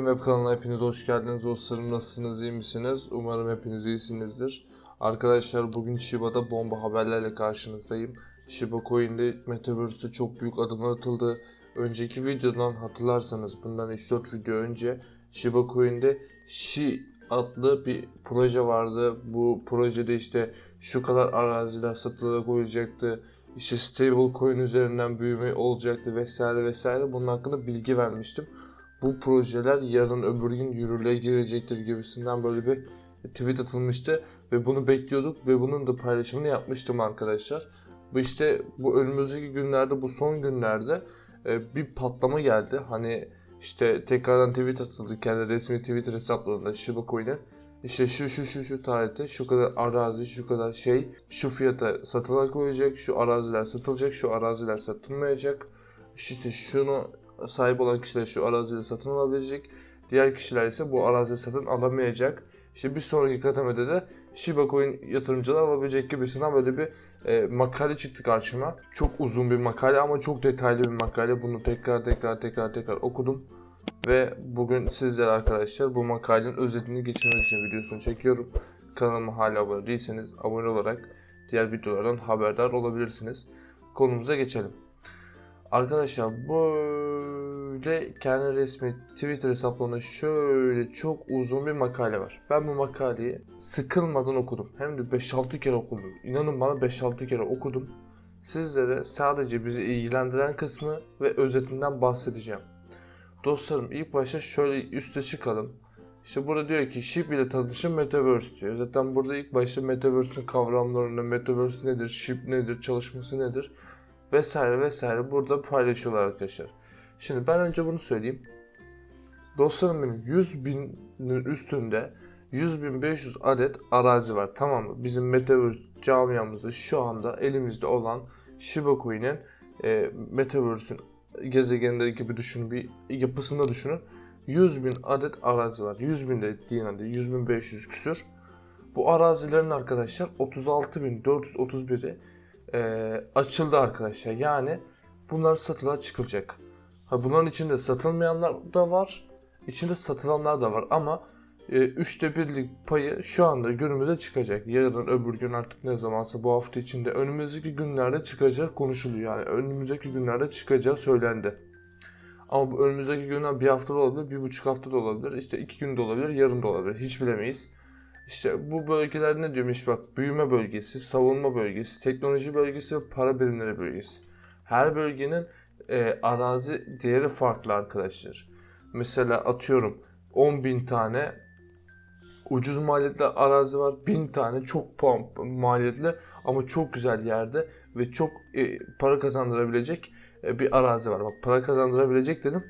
Web kanalına hepiniz hoş geldiniz dostlarım. Nasılsınız iyi misiniz? Umarım hepiniz iyisinizdir. Arkadaşlar bugün Shiba'da bomba haberlerle karşınızdayım. Shiba Coin'de Metaverse'de çok büyük adımlar atıldı. Önceki videodan hatırlarsanız bundan 3-4 video önce Shiba Coin'de Shi adlı bir proje vardı. Bu projede işte şu kadar araziler satılığa koyulacaktı işte stable coin üzerinden büyüme olacaktı vesaire vesaire. Bunun hakkında bilgi vermiştim bu projeler yarın öbür gün yürürlüğe girecektir gibisinden böyle bir tweet atılmıştı ve bunu bekliyorduk ve bunun da paylaşımını yapmıştım arkadaşlar. Bu işte bu önümüzdeki günlerde bu son günlerde e, bir patlama geldi. Hani işte tekrardan tweet atıldı kendi resmi Twitter hesaplarında Shiba Coin'in. İşte şu şu şu şu tarihte şu kadar arazi şu kadar şey şu fiyata satılığa koyacak şu araziler satılacak şu araziler satılmayacak işte şunu sahip olan kişiler şu araziyi satın alabilecek. Diğer kişiler ise bu araziyi satın alamayacak. İşte bir sonraki kademede de Shiba Coin yatırımcılar alabilecek gibisinden böyle bir e, makale çıktı karşıma. Çok uzun bir makale ama çok detaylı bir makale. Bunu tekrar tekrar tekrar tekrar okudum. Ve bugün sizlere arkadaşlar bu makalenin özetini geçirmek için videosunu çekiyorum. Kanalıma hala abone değilseniz abone olarak diğer videolardan haberdar olabilirsiniz. Konumuza geçelim. Arkadaşlar böyle kendi resmi Twitter hesaplarında şöyle çok uzun bir makale var. Ben bu makaleyi sıkılmadan okudum. Hem de 5-6 kere okudum. İnanın bana 5-6 kere okudum. Sizlere sadece bizi ilgilendiren kısmı ve özetinden bahsedeceğim. Dostlarım ilk başta şöyle üste çıkalım. İşte burada diyor ki SHIB ile tanışın Metaverse diyor. Zaten burada ilk başta Metaverse'ün kavramlarını, Metaverse nedir, SHIB nedir, çalışması nedir vesaire vesaire burada paylaşıyorlar arkadaşlar. Şimdi ben önce bunu söyleyeyim. Dostlarım benim 100 binin üstünde 100.500 adet arazi var tamam mı? Bizim Metaverse camiamızda şu anda elimizde olan Shiba Coin'in e, Metaverse'ün gezegenleri gibi düşünün bir yapısında düşünün. 100 bin adet arazi var. 100 bin de değil hadi 100.500 küsür. Bu arazilerin arkadaşlar 36.431'i e, açıldı arkadaşlar. Yani bunlar satılığa çıkılacak. Ha, bunların içinde satılmayanlar da var. içinde satılanlar da var ama e, üçte birlik payı şu anda günümüze çıkacak. Yarın öbür gün artık ne zamansa bu hafta içinde önümüzdeki günlerde çıkacak konuşuluyor. Yani önümüzdeki günlerde çıkacağı söylendi. Ama bu önümüzdeki günler bir hafta da olabilir, bir buçuk hafta da olabilir, işte iki gün de olabilir, yarın da olabilir. Hiç bilemeyiz. İşte bu bölgeler ne diyormuş bak büyüme bölgesi, savunma bölgesi, teknoloji bölgesi ve para birimleri bölgesi. Her bölgenin e, arazi değeri farklı arkadaşlar. Mesela atıyorum 10 bin tane ucuz maliyetli arazi var. 1000 tane çok pahalı maliyetli ama çok güzel yerde ve çok e, para kazandırabilecek e, bir arazi var. Bak para kazandırabilecek dedim.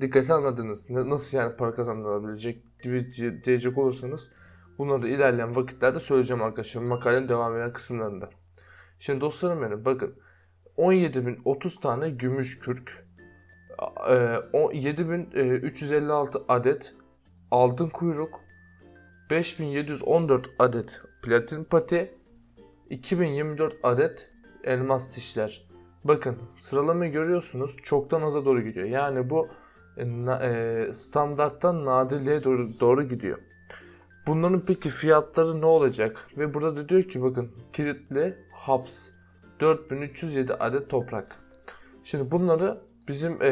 Dikkate anladınız. Nasıl yani para kazandırabilecek gibi diyecek olursanız Bunları da ilerleyen vakitlerde söyleyeceğim arkadaşlar makalenin devam eden kısımlarında. Şimdi dostlarım benim bakın 17.030 tane gümüş kürk, e, 7.356 adet altın kuyruk, 5714 adet platin pati, 2024 adet elmas dişler. Bakın sıralamayı görüyorsunuz çoktan aza doğru gidiyor. Yani bu e, e, standarttan nadirliğe doğru, doğru gidiyor. Bunların peki fiyatları ne olacak? Ve burada da diyor ki bakın kilitli haps 4307 adet toprak. Şimdi bunları bizim e,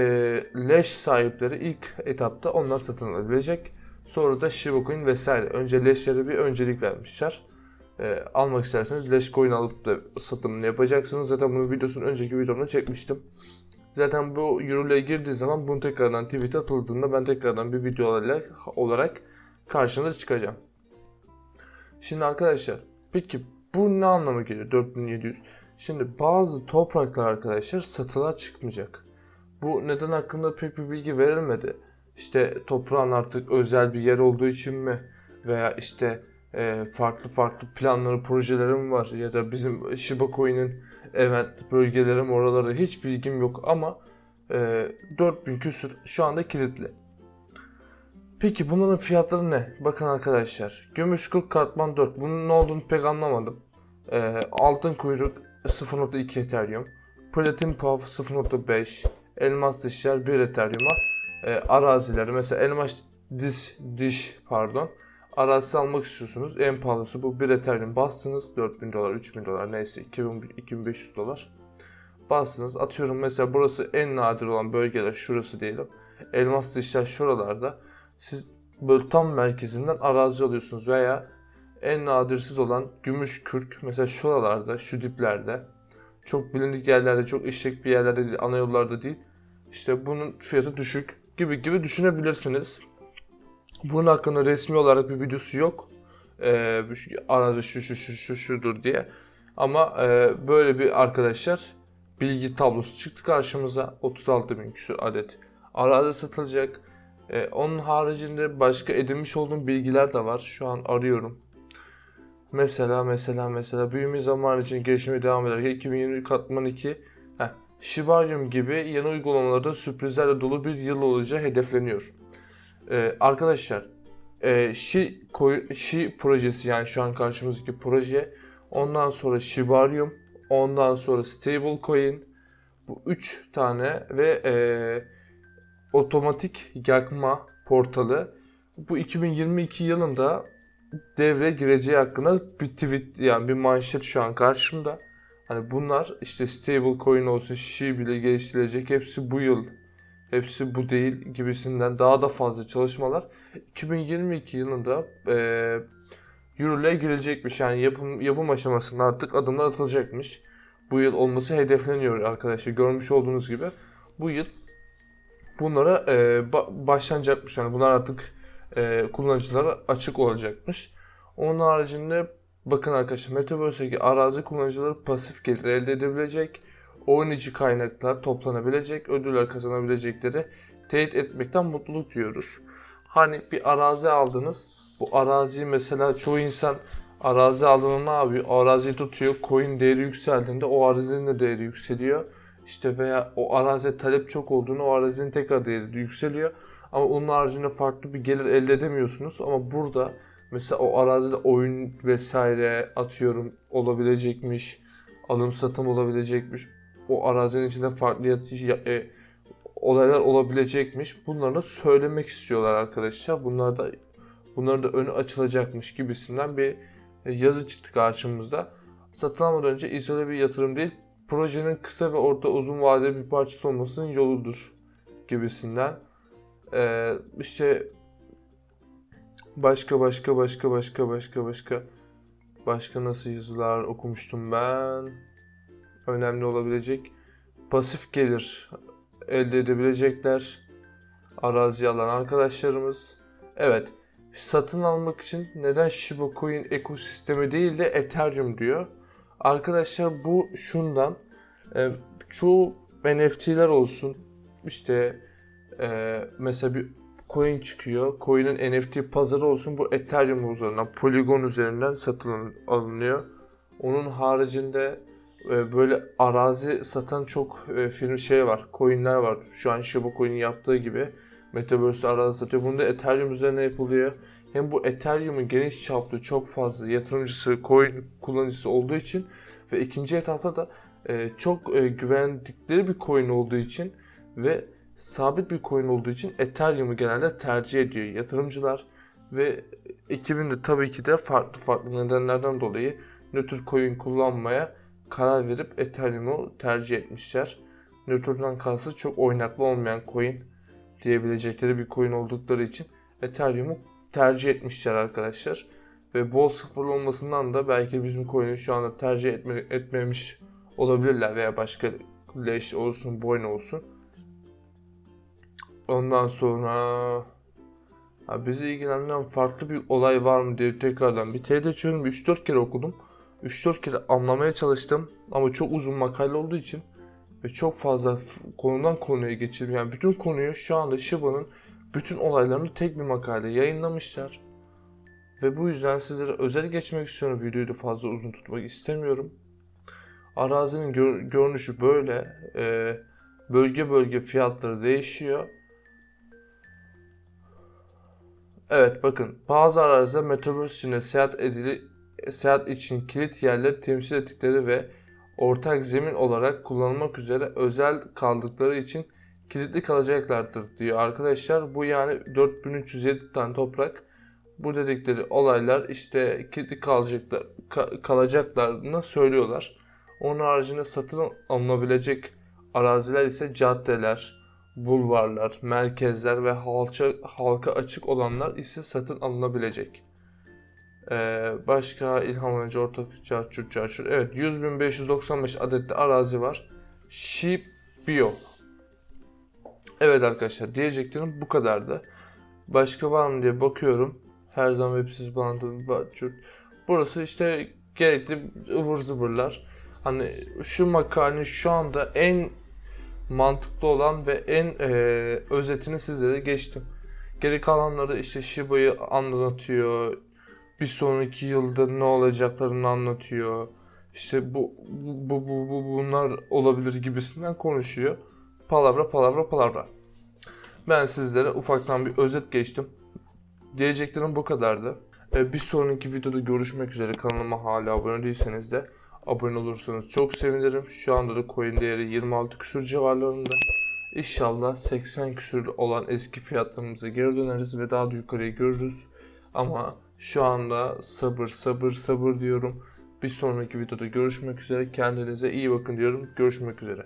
leş sahipleri ilk etapta onlar satın alabilecek. Sonra da Shiba Coin vesaire. Önce leşlere bir öncelik vermişler. E, almak isterseniz leş coin alıp da satımını yapacaksınız. Zaten bunun videosunu önceki videomda çekmiştim. Zaten bu yürürlüğe girdiği zaman bunu tekrardan tweet atıldığında ben tekrardan bir video olarak karşınıza çıkacağım. Şimdi arkadaşlar peki bu ne anlama geliyor 4700? Şimdi bazı topraklar arkadaşlar satılığa çıkmayacak. Bu neden hakkında pek bir bilgi verilmedi. İşte toprağın artık özel bir yer olduğu için mi? Veya işte e, farklı farklı planları, projelerim var. Ya da bizim Shiba Coin'in event bölgelerim oraları hiç bilgim yok ama e, 4000 küsür şu anda kilitli. Peki bunların fiyatları ne? Bakın arkadaşlar. Gümüş 40 katman 4. Bunun ne olduğunu pek anlamadım. Ee, altın kuyruk 0.2 Ethereum. Platin Puff 0.5. Elmas dişler 1 Ethereum'a. Ee, arazileri mesela elmas diş, diş pardon arazisi almak istiyorsunuz. En pahalısı bu. Bir Ethereum bastınız 4000 dolar, 3000 dolar neyse 2000, 2500 dolar. Bastınız. Atıyorum mesela burası en nadir olan bölgeler şurası diyelim. Elmas dişler şuralarda. Siz böyle tam merkezinden arazi alıyorsunuz veya en nadirsiz olan gümüş kürk mesela şuralarda, şu diplerde çok bilindik yerlerde, çok işlek bir yerlerde değil, ana yollarda değil. İşte bunun fiyatı düşük gibi gibi düşünebilirsiniz. Bunun hakkında resmi olarak bir videosu yok. Ee, arazi şu şu şu şu şudur diye. Ama e, böyle bir arkadaşlar bilgi tablosu çıktı karşımıza. 36 bin küsur adet arazi satılacak. Ee, onun haricinde başka edinmiş olduğum bilgiler de var. Şu an arıyorum. Mesela mesela mesela büyüme zamanı için gelişmeye devam ederken 2020 katman 2 heh, Shibarium gibi yeni uygulamalarda sürprizlerle dolu bir yıl olacağı hedefleniyor. Ee, arkadaşlar e, Shi, koy- Shi projesi yani şu an karşımızdaki proje ondan sonra Shibarium ondan sonra Stablecoin bu üç tane ve e, otomatik yakma portalı bu 2022 yılında devreye gireceği hakkında bir tweet yani bir manşet şu an karşımda. Hani bunlar işte stablecoin olsun, Shi bile geliştirilecek hepsi bu yıl. Hepsi bu değil gibisinden daha da fazla çalışmalar 2022 yılında eee yürürlüğe girecekmiş. Yani yapım, yapım aşamasında artık adımlar atılacakmış. Bu yıl olması hedefleniyor arkadaşlar. Görmüş olduğunuz gibi bu yıl bunlara eee, ba- başlanacakmış. Yani bunlar artık eee kullanıcılara açık olacakmış. Onun haricinde bakın arkadaşlar Metaverse'deki arazi kullanıcıları pasif gelir elde edebilecek. Oyun kaynaklar toplanabilecek, ödüller kazanabilecekleri teyit etmekten mutluluk duyuyoruz. Hani bir arazi aldınız. Bu araziyi mesela çoğu insan arazi aldığında ne yapıyor? Araziyi tutuyor. Coin değeri yükseldiğinde o arazinin de değeri yükseliyor. İşte veya o araziye talep çok olduğunu o arazinin tekrar değeri de yükseliyor. Ama onun haricinde farklı bir gelir elde edemiyorsunuz. Ama burada mesela o arazide oyun vesaire atıyorum olabilecekmiş. Alım satım olabilecekmiş. O arazinin içinde farklı e, olaylar olabilecekmiş. Bunları da söylemek istiyorlar arkadaşlar. Bunlar da bunların da önü açılacakmış gibisinden bir e, yazı çıktı karşımızda. Satın almadan önce izole bir yatırım değil, projenin kısa ve orta uzun vadeli bir parçası olmasının yoludur gibisinden. Ee, işte başka başka başka başka başka başka başka nasıl yazılar okumuştum ben. Önemli olabilecek pasif gelir elde edebilecekler. Arazi alan arkadaşlarımız. Evet. Satın almak için neden Shiba Coin ekosistemi değil de Ethereum diyor. Arkadaşlar bu şundan. e, çoğu NFT'ler olsun. işte e, mesela bir coin çıkıyor. Coin'in NFT pazarı olsun. Bu Ethereum üzerinden, Polygon üzerinden satın alınıyor. Onun haricinde e, böyle arazi satan çok e, firma şey var, coinler var. Şu an Shiba Coin'in yaptığı gibi Metaverse arazi satıyor. Bunu da Ethereum üzerine yapılıyor. Hem bu Ethereum'un geniş çaplı çok fazla yatırımcısı, coin kullanıcısı olduğu için ve ikinci etapta da e, çok e, güvendikleri bir coin olduğu için ve sabit bir coin olduğu için Ethereum'u genelde tercih ediyor yatırımcılar ve ekibin de tabii ki de farklı farklı nedenlerden dolayı nötr coin kullanmaya karar verip Ethereum'u tercih etmişler. Nötr'den kastı çok oynaklı olmayan coin diyebilecekleri bir coin oldukları için Ethereum'u tercih etmişler arkadaşlar. Ve bol sıfırlı olmasından da belki bizim coin'i şu anda tercih etme, etmemiş olabilirler veya başka leş olsun, boyun olsun. Ondan sonra ha, bizi ilgilendiren farklı bir olay var mı diye tekrardan bir teyit açıyorum. 3-4 kere okudum. 3-4 kere anlamaya çalıştım ama çok uzun makale olduğu için ve çok fazla konudan konuya geçirdim. Yani bütün konuyu şu anda Shiba'nın bütün olaylarını tek bir makale yayınlamışlar. Ve bu yüzden sizlere özel geçmek istiyorum. Videoyu da fazla uzun tutmak istemiyorum. Arazinin gör- görünüşü böyle. Ee, bölge bölge fiyatları değişiyor. Evet bakın bazı araziler Metaverse içinde seyahat edili seyahat için kilit yerleri temsil ettikleri ve ortak zemin olarak kullanılmak üzere özel kaldıkları için kilitli kalacaklardır diyor arkadaşlar. Bu yani 4307 tane toprak. Bu dedikleri olaylar işte kilitli kalacaklar ka- kalacaklarını söylüyorlar. Onun haricinde satın alınabilecek araziler ise caddeler, bulvarlar, merkezler ve halça, halka açık olanlar ise satın alınabilecek. Ee, başka ilham verici ortak çarçur çarçur. Evet 100.595 adetli arazi var. Sheep Bio. Evet arkadaşlar diyeceklerim bu kadardı. Başka var mı diye bakıyorum. Her zaman websiz bağlantı var. Burası işte gerekli ıvır zıvırlar. Hani şu makalenin şu anda en mantıklı olan ve en eee, özetini sizlere geçtim. Geri kalanları işte Shiba'yı anlatıyor. Bir sonraki yılda ne olacaklarını anlatıyor. İşte bu bu bu, bu bunlar olabilir gibisinden konuşuyor. Palavra palavra palavra. Ben sizlere ufaktan bir özet geçtim. Diyeceklerim bu kadardı. Ee, bir sonraki videoda görüşmek üzere. Kanalıma hala abone değilseniz de abone olursanız çok sevinirim. Şu anda da coin değeri 26 küsür civarlarında. İnşallah 80 küsür olan eski fiyatlarımıza geri döneriz ve daha da yukarıya görürüz. Ama şu anda sabır sabır sabır diyorum. Bir sonraki videoda görüşmek üzere. Kendinize iyi bakın diyorum. Görüşmek üzere.